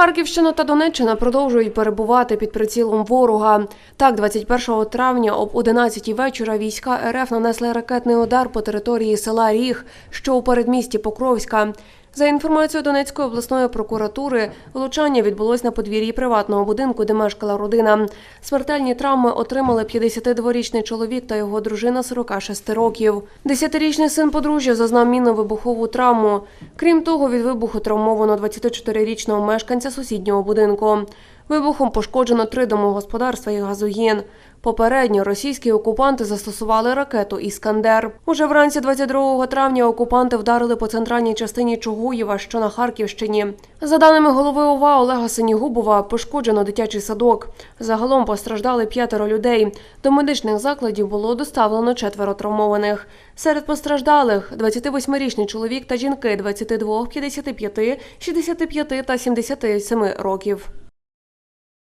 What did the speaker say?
Харківщина та Донеччина продовжують перебувати під прицілом ворога. Так, 21 травня об 11 вечора війська РФ нанесли ракетний удар по території села Ріг, що у передмісті Покровська. За інформацією Донецької обласної прокуратури, влучання відбулось на подвір'ї приватного будинку, де мешкала родина. Смертельні травми отримали 52-річний чоловік та його дружина 46 років. Десятирічний син подружжя зазнав мінно-вибухову травму. Крім того, від вибуху травмовано 24-річного мешканця сусіднього будинку. Вибухом пошкоджено три домогосподарства і газогін. Попередньо російські окупанти застосували ракету «Іскандер». Уже вранці 22 травня окупанти вдарили по центральній частині Чугуєва, що на Харківщині. За даними голови ОВА Олега Синігубова, пошкоджено дитячий садок. Загалом постраждали п'ятеро людей. До медичних закладів було доставлено четверо травмованих. Серед постраждалих – 28-річний чоловік та жінки 22, 55, 65 та 77 років.